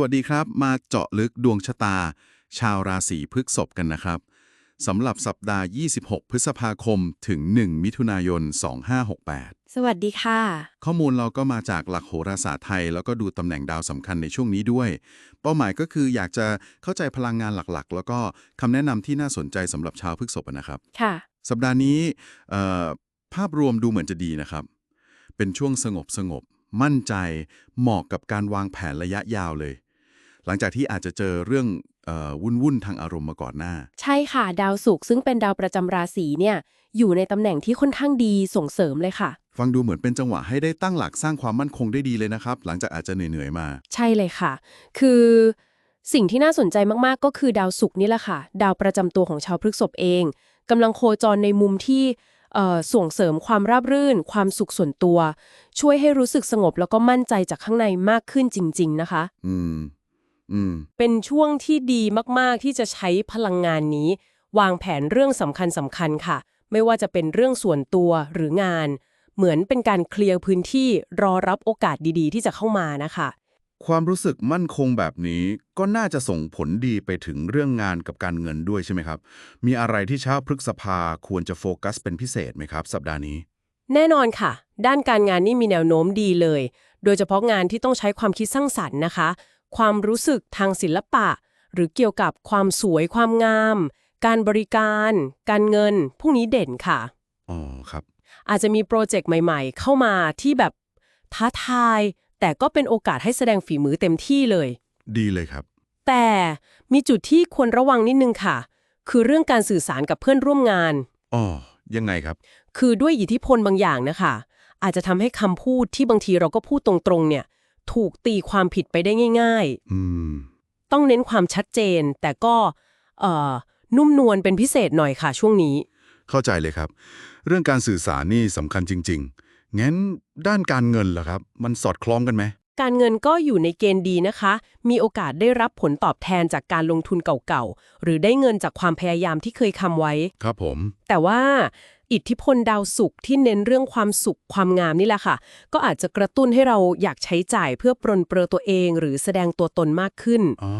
วัสดีครับ มาเจาะลึกดวงชะตา ชาวราศีพฤษภกันนะครับสำหรับสัปดาห์ 26 พฤษภาคม ถึง 1 มิถุนายน 2568 สวัสดีค่ะ ข้อมูลเราก็มาจากหลักโหราศาสตร์ไทย แล้วก็ดูตำแหน่งดาวสำคัญในช่วงนี้ด้วย เป้าหมายก็คืออยากจะเข้าใจพลังงานหลักๆ แล้วก็คำแนะนำที่น่าสนใจสำหรับชาวพฤษภนะครับ ค่ะ สัปดาห์นี้เอ่อภาพรวมดูเหมือนจะดีนะครับ เป็นช่วงสงบสงบ มั่นใจ เหมาะกับการวางแผนระยะยาวเลย หลังจากที่อาจจะเจอเรื่องเอ่อวุ่นๆทางอารมณ์มาก่อนหน้า ใช่ค่ะ ดาวศุกร์ซึ่งเป็นดาวประจำราศีเนี่ยอยู่ในตำแหน่งที่ค่อนข้างดีส่งเสริมเลยค่ะ ฟังดูเหมือนเป็นจังหวะให้ได้ตั้งหลักสร้างความมั่นคงได้ดีเลยนะครับ หลังจากอาจจะเหนื่อยๆมา ใช่เลยค่ะ คือสิ่งที่น่าสนใจมากๆ ก็คือดาวศุกร์นี่แหละค่ะ ดาวประจำตัวของชาวพฤษภเองกำลังโคจรในมุมที่เอ่อส่งเสริมความราบรื่น ความสุขส่วนตัว ช่วยให้รู้สึกสงบแล้วก็มั่นใจจากข้างในมากขึ้นจริง ๆ นะคะ อืมอืม เป็นช่วงที่ดีมากๆที่จะใช้พลังงานนี้ วางแผนเรื่องสำคัญสำคัญค่ะ ไม่ว่าจะเป็นเรื่องส่วนตัวหรืองาน เหมือนเป็นการเคลียร์พื้นที่รอรับโอกาสดีๆ ที่จะเข้ามานะคะ ความรู้สึกมั่นคงแบบนี้ก็น่าจะส่งผลดีไปถึงเรื่องงานกับการเงินด้วยใช่ไหมครับ มีอะไรที่ชาวพฤษภาควรจะโฟกัสเป็นพิเศษไหมครับ สัปดาห์นี้ แน่นอนค่ะ ด้านการงานนี่มีแนวโน้มดีเลย โดยเฉพาะงานที่ต้องใช้ความคิดสร้างสรรค์นะคะ ความรู้สึกทางศิลปะ หรือเกี่ยวกับความสวยความงาม การบริการ การเงิน พวกนี้เด่นค่ะ อ๋อครับ อาจจะมีโปรเจกต์ใหม่ๆ เข้ามาที่แบบท้าทาย แต่ก็เป็นโอกาสให้แสดงฝีมือเต็มที่เลย ดีเลยครับ แต่มีจุดที่ควรระวังนิดนึงค่ะ คือเรื่องการสื่อสารกับเพื่อนร่วมงาน อ๋อ ยังไงครับ คือด้วยอิทธิพลบางอย่างนะคะ อาจจะทำให้คำพูดที่บางทีเราก็พูดตรงๆเนี่ย ถูกตีความผิดไปได้ง่ายอืมๆต้องเน้นความชัดเจน แต่ก็เอ่อนุ่มนวลเป็นพิเศษหน่อยค่ะช่วงนี้ เข้าใจเลยครับ เรื่องการสื่อสารนี่สำคัญจริง ๆ งั้นด้านการเงินล่ะครับ มันสอดคล้องกันไหมการเงินก็อยู่ในเกณฑ์ดีนะคะ มีโอกาสได้รับผลตอบแทนจากการลงทุนเก่าๆ หรือได้เงินจากความพยายามที่เคยทำไว้ ครับผม แต่ว่า อิทธิพลดาวศุกร์ที่เน้นเรื่องความสุขความงามนี่แหละค่ะ ก็อาจจะกระตุ้นให้เราอยากใช้จ่ายเพื่อปรนเปรอตัวเองหรือแสดงตัวตนมากขึ้น อ๋อ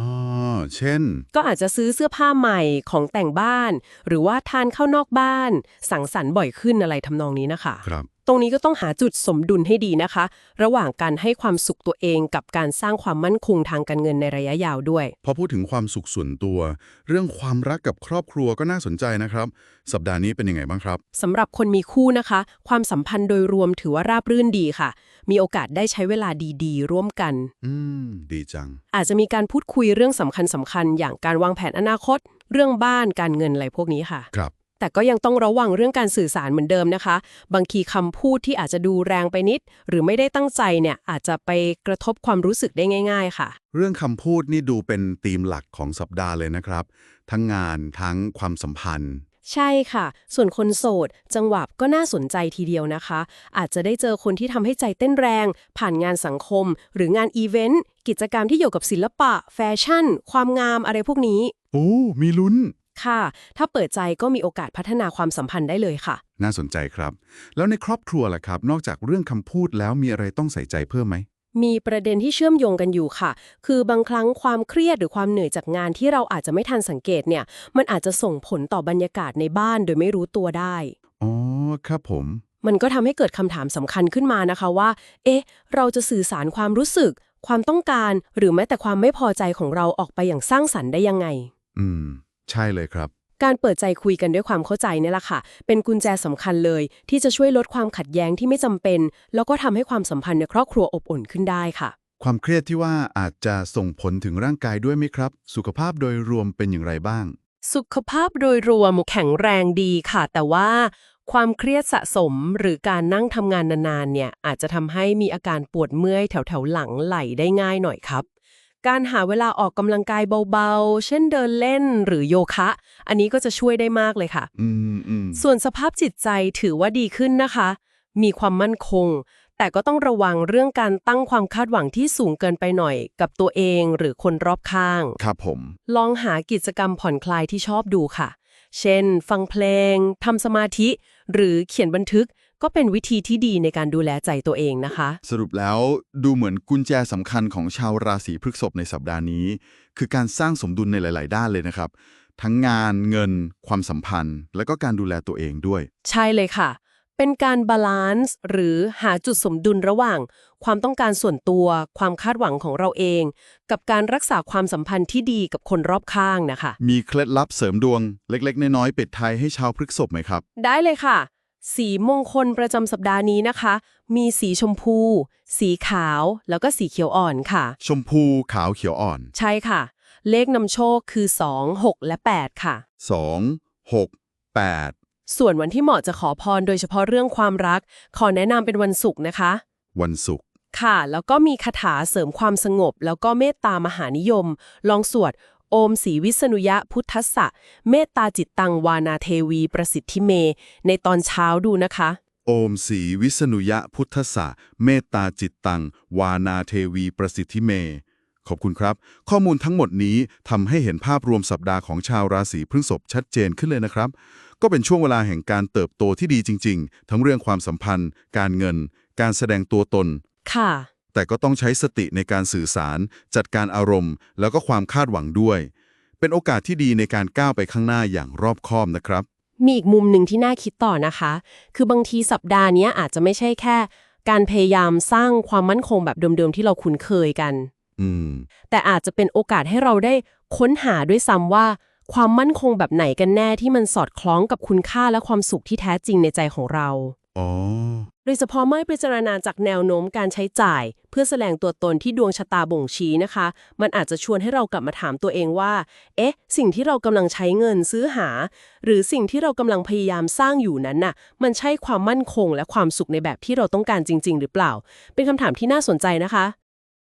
เช่น ก็อาจจะซื้อเสื้อผ้าใหม่ของแต่งบ้าน หรือว่าทานข้าวนอกบ้าน สังสรรค์บ่อยขึ้นอะไรทำนองนี้นะคะ ครับ ตรงนี้ก็ต้องหาจุดสมดุลให้ดีนะคะ ระหว่างการให้ความสุขตัวเองกับการสร้างความมั่นคงทางการเงินในระยะยาวด้วย พอพูดถึงความสุขส่วนตัว เรื่องความรักกับครอบครัวก็น่าสนใจนะครับ สัปดาห์นี้เป็นยังไงบ้างครับสำหรับคนมีคู่นะคะ ความสัมพันธ์โดยรวมถือว่าราบรื่นดีค่ะ มีโอกาสได้ใช้เวลาดีๆ ร่วมกัน อืม ดีจัง อาจจะมีการพูดคุยเรื่องสำคัญสำคัญๆอย่างการวางแผนอนาคต เรื่องบ้านการเงินอะไรพวกนี้ค่ะ ครับ แต่ก็ยังต้องระวังเรื่องการสื่อสารเหมือนเดิมนะคะ บางทีคำพูดที่อาจจะดูแรงไปนิด หรือไม่ได้ตั้งใจเนี่ยอาจจะไปกระทบความรู้สึกได้ง่าย ๆ ค่ะ เรื่องคำพูดนี่ดูเป็นธีมหลักของสัปดาห์เลยนะครับ ทั้งงานทั้งความสัมพันธ์ ใช่ค่ะ ส่วนคนโสด จังหวะก็น่าสนใจทีเดียวนะคะ อาจจะได้เจอคนที่ทำให้ใจเต้นแรง ผ่านงานสังคม หรืองานอีเวนต์กิจกรรมที่เกี่ยวกับศิลปะ แฟชั่น ความงามอะไรพวกนี้ โอ้ มีลุ้น ค่ะถ้าเปิดใจก็มีโอกาสพัฒนาความสัมพันธ์ได้เลยค่ะ น่าสนใจครับ แล้วในครอบครัวล่ะครับ นอกจากเรื่องคำพูดแล้วมีอะไรต้องใส่ใจเพิ่มไหมมีประเด็นที่เชื่อมโยงกันอยู่ค่ะ คือบางครั้งความเครียดหรือความเหนื่อยจากงานที่เราอาจจะไม่ทันสังเกตเนี่ย มันอาจจะส่งผลต่อบรรยากาศในบ้านโดยไม่รู้ตัวได้ อ๋อ ครับผม มันก็ทำให้เกิดคำถามสำคัญขึ้นมานะคะว่า เอ๊ะ เราจะสื่อสารความรู้สึก ความต้องการ หรือแม้แต่ความไม่พอใจของเราออกไปอย่างสร้างสรรค์ได้ยังไง อืม ใช่เลยครับ การเปิดใจคุยกันด้วยความเข้าใจเนี่ยแหละค่ะ เป็นกุญแจสำคัญเลย ที่จะช่วยลดความขัดแย้งที่ไม่จำเป็น แล้วก็ทำให้ความสัมพันธ์ในครอบครัวอบอุ่นขึ้นได้ค่ะ ความเครียดที่ว่าอาจจะส่งผลถึงร่างกายด้วยไหมครับ สุขภาพโดยรวมเป็นอย่างไรบ้าง สุขภาพโดยรวมแข็งแรงดีค่ะ แต่ว่าความเครียดสะสมหรือการนั่งทำงานนานๆเนี่ยอาจจะทำให้มีอาการปวดเมื่อยแถวๆหลังไหลได้ง่ายหน่อยครับ การหาเวลาออกกำลังกายเบาๆ เช่นเดินเล่นหรือโยคะ อันนี้ก็จะช่วยได้มากเลยค่ะ อืมอืมส่วนสภาพจิตใจถือว่าดีขึ้นนะคะ มีความมั่นคง แต่ก็ต้องระวังเรื่องการตั้งความคาดหวังที่สูงเกินไปหน่อย กับตัวเองหรือคนรอบข้าง ครับผม ลองหากิจกรรมผ่อนคลายที่ชอบดูค่ะ เช่น ฟังเพลง ทำสมาธิ หรือเขียนบันทึก ก็เป็นวิธีที่ดีในการดูแลใจตัวเองนะคะ สรุปแล้วดูเหมือนกุญแจสำคัญของชาวราศีพฤษภในสัปดาห์นี้ คือการสร้างสมดุลในหลาย ๆ ด้านเลยนะครับ ทั้งงานเงิน ความสัมพันธ์ และก็การดูแลตัวเองด้วย ใช่เลยค่ะ เป็นการบาลานซ์หรือหาจุดสมดุลระหว่าง ความต้องการส่วนตัว ความคาดหวังของเราเอง กับการรักษาความสัมพันธ์ที่ดีกับคนรอบข้างนะคะ มีเคล็ดลับเสริมดวง เล็ก ๆ น้อยๆปิดท้ายให้ชาวพฤษภไหมครับ ได้เลยค่ะ สีมงคลประจำสัปดาห์นี้นะคะ มีสีชมพู สีขาว แล้วก็สีเขียวอ่อนค่ะ ชมพูขาวเขียวอ่อน ใช่ค่ะ เลขนำโชคคือ 2 6 และ 8 ค่ะ 2 6 8 ส่วนวันที่เหมาะจะขอพรโดยเฉพาะเรื่องความรัก ขอแนะนำเป็นวันศุกร์นะคะ วันศุกร์ค่ะ แล้วก็มีคาถาเสริมความสงบ แล้วก็เมตตามหานิยม ลองสวด โอมศรีวิษณุยะพุทธัสสะ เมตตาจิตตังวานาเทวีประสิทธิเม ในตอนเช้าดูนะคะ โอมสีวิษณุยะพุทธะเมตตาจิตตังวานาเทวีประสิทธิเม ขอบคุณครับ ข้อมูลทั้งหมดนี้ทำให้เห็นภาพรวมสัปดาห์ของชาวราศีพฤษภชัดเจนขึ้นเลยนะครับ ก็เป็นช่วงเวลาแห่งการเติบโตที่ดีจริง ๆ ทั้งเรื่องความสัมพันธ์ การเงิน การแสดงตัวตน ค่ะ แต่ก็ต้องใช้สติในการสื่อสาร จัดการอารมณ์ แล้วก็ความคาดหวังด้วย เป็นโอกาสที่ดีในการก้าวไปข้างหน้าอย่างรอบคอบนะครับ มีอีกมุมหนึ่งที่น่าคิดต่อนะคะ คือบางทีสัปดาห์เนี้ยอาจจะไม่ใช่แค่ การพยายามสร้างความมั่นคงแบบเดิมๆที่เราคุ้นเคยกันอืมแต่อาจจะเป็นโอกาสให้เราได้ค้นหาด้วยซ้ำว่า ความมั่นคงแบบไหนกันแน่ที่มันสอดคล้องกับคุณค่าและความสุขที่แท้จริงในใจของเรา อ๋อ โดยเฉพาะเมื่อพิจารณาจากแนวโน้มการใช้จ่าย เพื่อแสดงตัวตนที่ดวงชะตาบ่งชี้นะคะ มันอาจจะชวนให้เรากลับมาถามตัวเองว่า เอ๊ะ สิ่งที่เรากำลังใช้เงินซื้อหา หรือสิ่งที่เรากำลังพยายามสร้างอยู่นั้นน่ะ มันใช่ความมั่นคงและความสุขในแบบที่เราต้องการจริง ๆ หรือเปล่า เป็นคำถามที่น่าสนใจนะคะ